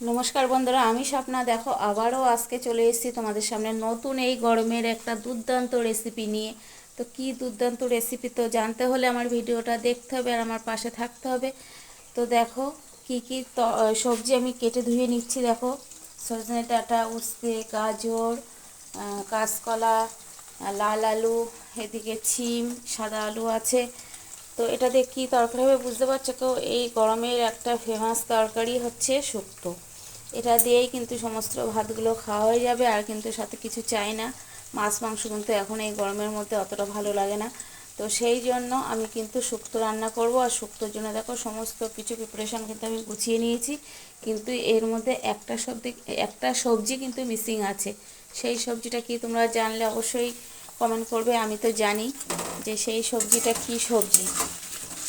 নমস্কার বন্ধুরা, আমি স্বপ্না। দেখো, আবারও আজকে চলে এসেছি তোমাদের সামনে নতুন এই গরমের একটা দুর্দান্ত রেসিপি নিয়ে। তো কি দুর্দান্ত রেসিপি তো জানতে হলে আমার ভিডিওটা দেখতে হবে আর আমার পাশে থাকতে হবে। তো দেখো, কি কি সবজি আমি কেটে ধুয়ে নিচ্ছি, দেখো। সজনে ডাঁটা, উস্তে, গাজর কাঁচকলা, লাল আলু, এদিকে ছিম, সাদা আলু আছে। তো এটা দিয়ে কী তরকারি হবে বুঝতে পারছ তো এই গরমের একটা ফেমাস তরকারি হচ্ছে শুক্তো। এটা দিয়েই কিন্তু সমস্ত ভাতগুলো খাওয়া হয়ে যাবে, আর কিন্তু সাথে কিছু চাই না। মাছ, মাংস কিন্তু এখন এই গরমের মধ্যে অতটা ভালো লাগে না। তো সেই জন্য আমি কিন্তু শুক্তো রান্না করব, আর শুক্তোর জন্য দেখো সমস্ত কিছু প্রিপারেশন কিন্তু আমি গুছিয়ে নিয়েছি। কিন্তু এর মধ্যে একটা সবজি একটা সবজি কিন্তু মিসিং আছে। সেই সবজিটা কি তোমরা জানলে অবশ্যই কমেন্ট করবে, আমি তো জানি যে সেই সবজিটা কি সবজি।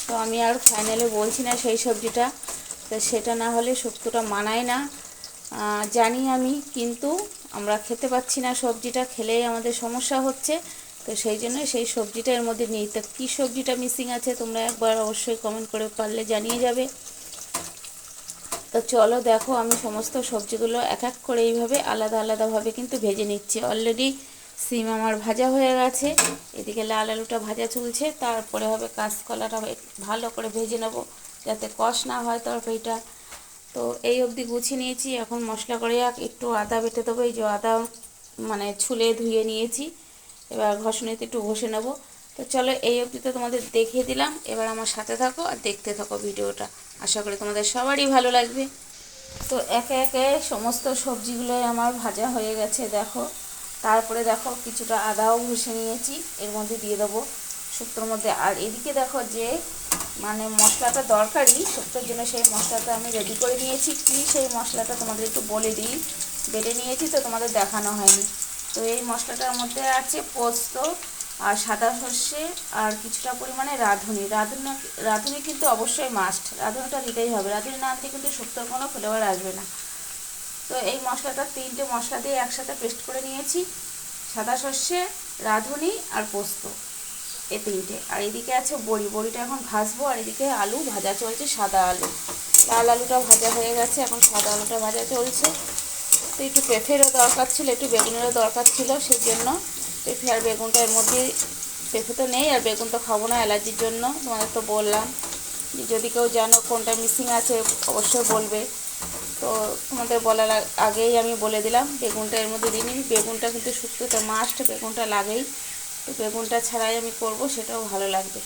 তো আমি আর ফাইনালে বলছি না সেই সবজিটা, তো সেটা না হলে শুক্তোটা মানায় না। জানি আমি, কিন্তু আমরা খেতে পাচ্ছি না সবজিটা, খেলেই আমাদের সমস্যা হচ্ছে। তো সেই জন্য সেই সবজিটা এর মধ্যে নেই। তো কী সবজিটা মিসিং আছে, তোমরা একবার অবশ্যই কমেন্ট করে পারলে জানিয়ে যাবে। তো চলো দেখো, আমি সমস্ত সবজিগুলো এক এক করে এইভাবে আলাদা আলাদাভাবে কিন্তু ভেজে নিচ্ছি। অলরেডি সিম আমার ভাজা হয়ে গেছে। এদিকে লাল আলুটা ভাজা চলছে। তারপরে হবে কাঁচকলাটা ভালো করে ভেজে নেব যাতে কষ না হয় তরকারিটা। তো এই অবধি গুছিয়ে নিয়েছি। এখন মশলা করে এক- একটু আদা বেটে দেবো। এই যে আদা মানে ছুলে ধুয়ে নিয়েছি। এবার ঘষণিতে একটু ঘষে নেব। তো চলো এই অবধি তো তোমাদের দেখিয়ে দিলাম। এবার আমার সাথে থাকো আর দেখতে থাকো ভিডিওটা। আশা করি তোমাদের সবারই ভালো লাগবে। তো একে একে সমস্ত সবজিগুলোই আমার ভাজা হয়ে গেছে, দেখো। তারপরে দেখো কিছুটা আদাও ঘষে নিয়েছি, এর মধ্যে দিয়ে দেবো শুক্তোর মধ্যে। আর এদিকে দেখো যে মানে মশলাটা দরকারি, শুক্তোর জন্য সেই মশলাটা আমি রেডি করে নিয়েছি। কি সেই মশলাটা তোমাদের একটু বলে দিই। বেটে নিয়েছি তো তোমাদের দেখানো হয়নি। তো এই মশলাটার মধ্যে আছে পোস্ত আর সাদা সর্ষে আর কিছুটা পরিমাণে রাঁধুনি। রাঁধুনি রাঁধুনি কিন্তু অবশ্যই মাস্ট রাঁধুনিটা দিতেই হবে। রাঁধুনি না দিলে কিন্তু শুক্তোর কোনো ফ্লেভার আসবে না। তো এই মশলাটা তিনটে মশলা দিয়ে একসাথে পেস্ট করে নিয়েছি। সাদা সর্ষে, রাঁধুনি আর পোস্ত এই তিনটে। আর এদিকে আছে বড়ি। বড়িটা এখন ভাজবো, আর এদিকে আলু ভাজা চলছে সাদা আলু। লাল আলুটা ভাজা হয়ে গেছে, এখন সাদা আলুটা ভাজা চলছে। তো একটু পেঁপেরও দরকার ছিল, একটু বেগুনেরও দরকার ছিল সেই জন্য পেঁপে আর বেগুনটা এর মধ্যে পেঁপে তো নেই, আর বেগুন তো খাব না অ্যালার্জির জন্য, তোমাদের তো বললাম। যদি কেউ জানো কোনটা মিসিং আছে, অবশ্যই বলবে। তো তোমাদের বলার আগেই আমি বলে দিলাম, বেগুনটা এর মধ্যে দিইনি বেগুনটা কিন্তু শুক্তোতে মাস্ট বেগুনটা লাগেই। তো বেগুনটা ছাড়াই আমি করব, সেটাও ভালো লাগবে।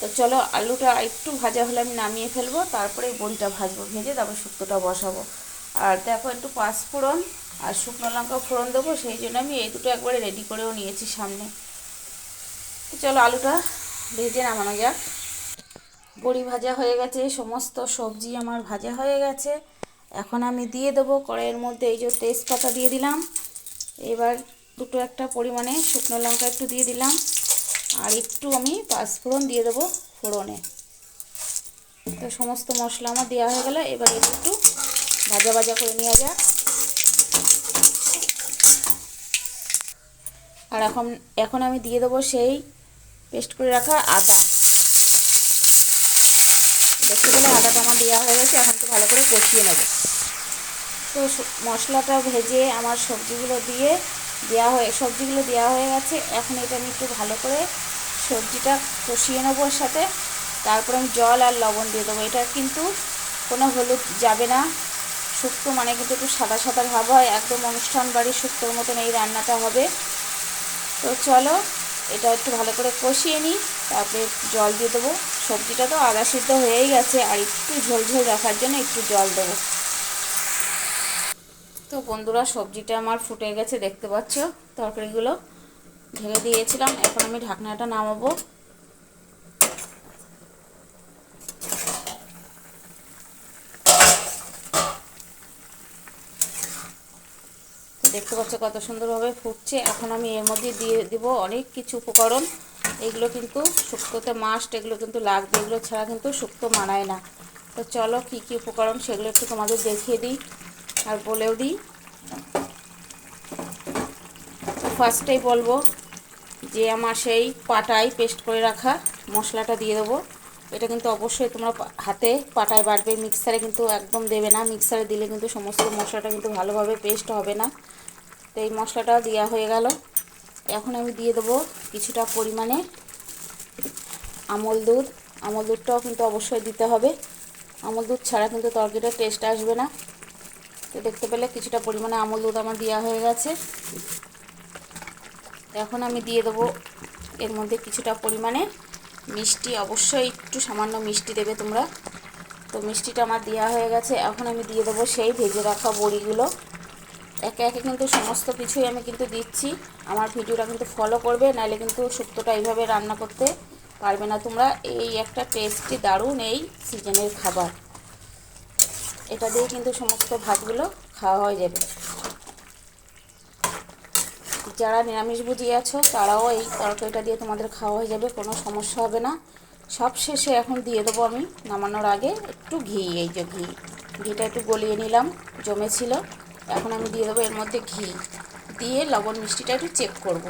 তো চলো, আলুটা একটু ভাজা হলে আমি নামিয়ে ফেলব তারপরে বড়িটা ভাজবো, ভেজে তারপর শুক্তোটা বসাবো। আর দেখো, একটু পাঁচফোড়ন আর শুকনো লঙ্কা ফোড়ন দেবো, সেই জন্য আমি এই দুটো একবারে রেডি করেও নিয়েছি সামনে। তো চলো, আলুটা ভেজে নামানো যাক। বড়ি ভাজা হয়ে গেছে, সমস্ত সবজি আমার ভাজা হয়ে গেছে। এখন আমি দিয়ে দেবো কড়াইয়ের মধ্যে, এই যে তেজপাতা দিয়ে দিলাম। এবার দুটো একটা পরিমাণে শুকনো লঙ্কা একটু দিয়ে দিলাম। আর একটু আমি পাঁচফোড়ন দিয়ে দেবো ফোড়নে। তো সমস্ত মশলা আমার দেওয়া হয়ে গেল, এবার একটু ভাজা ভাজা করে নেওয়া যাক। আর এখন এখন আমি দিয়ে দেবো সেই পেস্ট করে রাখা আদা। দেখতে পেলে আদাটা আমার দেওয়া হয়ে গেছে, এখন একটু ভালো করে কষিয়ে নেব। তো মশলাটা ভেজে আমার সবজিগুলো দিয়ে দেওয়া হয়ে সবজিগুলো দেওয়া হয়ে গেছে। এখন এটা আমি একটু ভালো করে সবজিটা কষিয়ে নেব ওর সাথে। তারপর আমি জল আর লবণ দিয়ে দেবো। এটা কিন্তু কোনো হলুদ যাবে না। শুক্তো মানে কিন্তু একটু সাদা সাদা ভাব হয়। একদম অনুষ্ঠান বাড়ির শুক্তোর মতন এই রান্নাটা হবে। তো চলো এটা একটু ভালো করে কষিয়ে নিই, তারপরে জল দিয়ে দেবো। সবজিটা তো আদা সিদ্ধ হয়েই গেছে, আর একটু ঝোল ঝোল রাখার জন্য একটু জল দেবো। তো বন্ধুরা, সবজিটা আমার ফুটে গেছে, দেখতে পাচ্ছ? তরকারিগুলো ঢেলে দিয়েছিলাম, এখন আমি ঢাকনাটা নামাবো। দেখতে পাচ্ছ কত সুন্দরভাবে ফুটছে। এখন আমি এর মধ্যে দিয়ে দিব অনেক কিছু উপকরণ। এগুলো কিন্তু শুক্তোতে মাস্ট এগুলো কিন্তু লাগবে, এগুলো ছাড়া কিন্তু শুক্তো মানায় না। তো চলো কী কী উপকরণ সেগুলো একটু তোমাদের দেখিয়ে দিই আর বলেও দিই। ফার্স্টেই বলব যে আমার সেই পাটায় পেস্ট করে রাখা মশলাটা দিয়ে দেবো। এটা কিন্তু অবশ্যই তোমরা হাতে পাটায় বাটবে মিক্সারে কিন্তু একদম দেবে না। মিক্সারে দিলে কিন্তু সমস্ত মশলাটা কিন্তু ভালোভাবে পেস্ট হবে না। তো এই মশলাটাও দেওয়া হয়ে গেল। এখন আমি দিয়ে দেবো কিছুটা পরিমাণে আমল দুধ। আমল দুধটাও কিন্তু অবশ্যই দিতে হবে। আমল দুধ ছাড়া কিন্তু তরকারিটার টেস্ট আসবে না। তো দেখতে পেলে কিছুটা পরিমাণে আমল দুধ আমার দেওয়া হয়ে গেছে। এখন আমি দিয়ে দেবো এর মধ্যে কিছুটা পরিমাণে মিষ্টি। অবশ্যই একটু সামান্য মিষ্টি দেবে তোমরা। তো মিষ্টিটা আমার দেওয়া হয়ে গেছে। এখন আমি দিয়ে দেবো সেই ভেজে রাখা বড়িগুলো। একে একে কিন্তু সমস্ত কিছুই আমি কিন্তু দিচ্ছি। আমার ভিডিওটা কিন্তু ফলো করবে নাহলে কিন্তু শুক্তোটা এইভাবে রান্না করতে পারবে না তোমরা। এই একটা টেস্টি দারুণ এই সিজনের খাবার। এটা দিয়ে কিন্তু সমস্ত ভাতগুলো খাওয়া হয়ে যাবে। যারা নিরামিষভোজী আছো, তারাও এই তরকারিটা দিয়ে তোমাদের খাওয়া হয়ে যাবে, কোনো সমস্যা হবে না। সব শেষে এখন দিয়ে দেবো আমি, নামানোর আগে একটু ঘি, এই যে ঘি। ঘিটা একটু গলিয়ে নিলাম, জমেছিল। এখন আমি দিয়ে দেবো এর মধ্যে ঘি। দিয়ে লবণ মিষ্টিটা একটু চেক করব।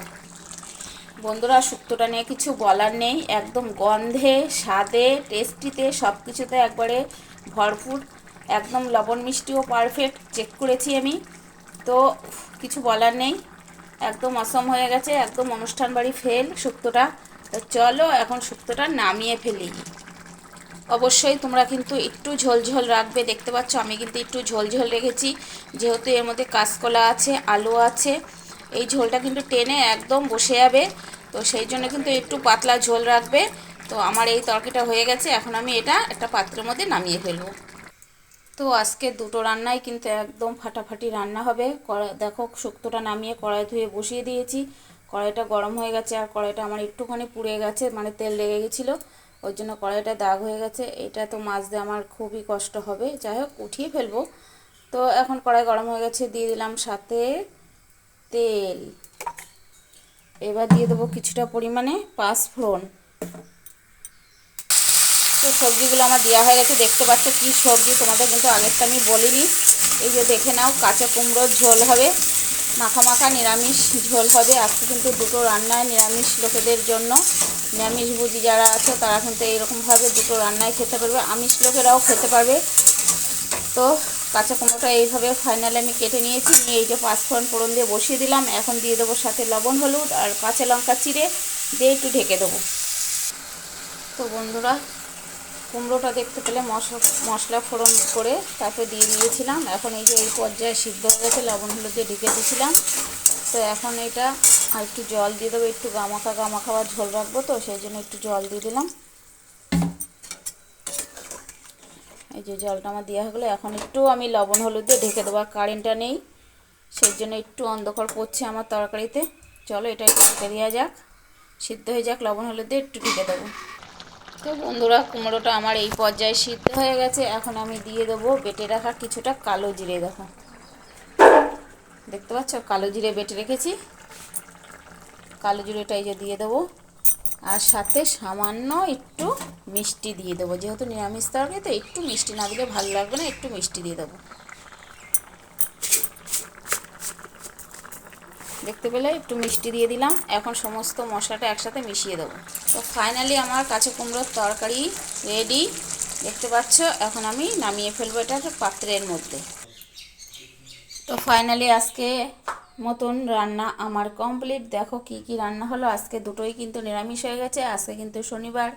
বন্ধুরা, শুক্তোটা নিয়ে কিছু বলার নেই। একদম গন্ধে, স্বাদে টেস্টিতে সব কিছুতে একবারে ভরপুর। একদম লবণ মিষ্টিও পারফেক্ট চেক করেছি আমি। তো কিছু বলার নেই। একদম অসম হয়ে গেছে, একদম অনুষ্ঠান বাড়ি ফেল শুক্তোটা। তো চলো এখন শুক্তোটা নামিয়ে ফেলি। অবশ্যই তোমরা কিন্তু একটু ঝোল ঝোল রাখবে, দেখতে পাচ্ছ আমি কিন্তু একটু ঝোল ঝোল রেখেছি। যেহেতু এর মধ্যে কাঁচকলা আছে, আলু আছে, এই ঝোলটা কিন্তু টেনে একদম বসে যাবে। তো সেই জন্য কিন্তু একটু পাতলা ঝোল রাখবে। তো আমার এই তরকারিটা হয়ে গেছে, এখন আমি এটা একটা পাত্রের মধ্যে নামিয়ে ফেলব। তো আজকে দুটো রান্নাই কিন্তু একদম ফাটাফাটি রান্না হবে। দেখো শুক্তোটা নামিয়ে কড়াই ধুয়ে বসিয়ে দিয়েছি। কড়াইটা গরম হয়ে গেছে, আর কড়াইটা আমার একটুখানি পুড়ে গেছে মানে তেল লেগে গেছিল। ওই জন্য কড়াইটা দাগ হয়ে গেছে, এটা তো মাজতে আমার খুবই কষ্ট হবে। যাই হোক, উঠিয়ে ফেলব। তো এখন কড়াই গরম হয়ে গেছে, দিয়ে দিলাম সাথে তেল। এবার দিয়ে দেবো কিছুটা পরিমাণে পাঁচফোড়ন। তো সবজিগুলো আমার দেওয়া হয়ে গেছে, দেখতে পাচ্ছ কি সবজি, তোমাদের কিন্তু আগেরটা আমি বলিনি। এই যে দেখে নাও, কাঁচা কুমড়োর ঝোল হবে। মাখা মাখা নিরামিষ ঝোল হবে। আজকে কিন্তু দুটো রান্নায় নিরামিষ লোকেদের জন্য। নিরামিষ বুঝি যারা আছে, তারা কিন্তু এইরকমভাবে দুটো রান্নায় খেতে পারবে। আমিষ লোকেরাও খেতে পারবে। তো কাঁচা কুমড়োটা এইভাবে ফাইনালি আমি কেটে নিয়েছি। নিয়ে এই যে পাঁচফোড়ন ফোড়ন দিয়ে বসিয়ে দিলাম। এখন দিয়ে দেবো সাথে লবণ, হলুদ আর কাঁচা লঙ্কা চিড়ে। দিয়ে একটু ঢেকে দেবো। তো বন্ধুরা কুমড়োটা দেখতে পেলে মশলা মশলা ফোড়ন করে তারপরে দিয়ে দিয়েছিলাম। এখন এই যে এই পর্যায়ে সিদ্ধ হয়ে গেছে, লবণ হলুদ দিয়ে ঢেকে দিয়েছিলাম। তো এখন এটা আর একটু জল দিয়ে দেবো, একটু গামাখা গামাখা বা ঝোল রাখব তো, সেই জন্য একটু জল দিয়ে দিলাম। এই যে জলটা আমার দেওয়া হয়ে গেলো, এখন একটু আমি লবণ হলুদ দিয়ে ঢেকে দেবো কারেন্টটা নেই, সেই জন্য একটু অন্ধকার পড়ছে আমার তরকারিতে। চলো এটা একটু ঢেকে দেওয়া যাক, সিদ্ধ হয়ে যাক, লবণ হলুদ দিয়ে একটু ঢেকে দেবো। তো বন্ধুরা, কুমড়োটা আমার এই পর্যায়ে সিদ্ধ হয়ে গেছে। এখন আমি দিয়ে দেবো বেটে রাখা কিছুটা কালো জিরে, দেখো। দেখতে পাচ্ছ? কালো জিরে বেটে রেখেছি। কালো জিরেটা এই যে দিয়ে দেবো। আর সাথে সামান্য একটু মিষ্টি দিয়ে দেবো। যেহেতু নিরামিষ তরকারি, তো একটু মিষ্টি না দিলে ভালো লাগবে না, একটু মিষ্টি দিয়ে দেবো। দেখতে পেলে একটু মিষ্টি দিয়ে দিলাম। এখন সমস্ত মশলাটা একসাথে মিশিয়ে দেবো। তো ফাইনালি আমার কাঁচা কুমড়োর তরকারি রেডি দেখতে পাচ্ছ, এখন আমি নামিয়ে ফেলব এটা পাত্রের মধ্যে। তো ফাইনালি আজকে মতন রান্না আমার কমপ্লিট দেখো কি কি রান্না হলো। আজকে দুটোই কিন্তু নিরামিষ হয়ে গেছে। আজকে কিন্তু শনিবার।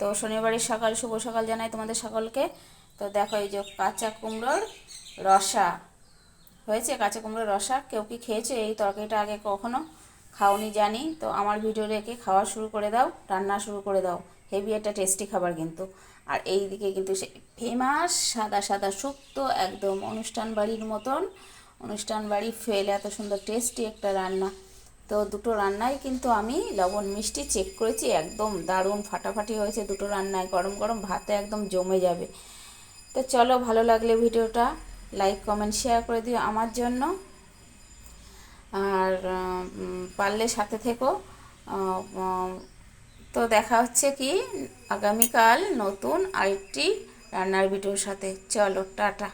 তো শনিবারের সকাল, শুভ সকাল জানাই তোমাদের সকলকে। তো দেখো এই যে কাঁচা কুমড়োর রসা। হয়েছে কাঁচা কুমড়োর রসা। কেউ কি খেয়েছে এই তরকারিটা আগে কখনো? খাওনি, জানি। তো আমার ভিডিও রেখে খাওয়া শুরু করে দাও, রান্না শুরু করে দাও। হেভি একটা টেস্টি খাবার কিন্তু। আর এই দিকে কিন্তু সে ফেমাস সাদা সাদা শুক্তো একদম অনুষ্ঠান বাড়ির মতন। অনুষ্ঠান বাড়ি ফেল এত সুন্দর টেস্টি একটা রান্না। তো দুটো রান্নায় কিন্তু আমি লবণ, মিষ্টি চেক করেছি, একদম দারুণ ফাটাফাটি হয়েছে দুটো রান্নায়। গরম গরম ভাতে একদম জমে যাবে। তো চলো ভালো লাগলে ভিডিওটা। লাইক কমেন্ট শেয়ার করে দিও আমার জন্য। আর পারলে সাথে থেকো। তো দেখা হচ্ছে কি আগামীকাল নতুন আরেকটি রান্নার ভিডিওর সাথে। চলো, টাটা।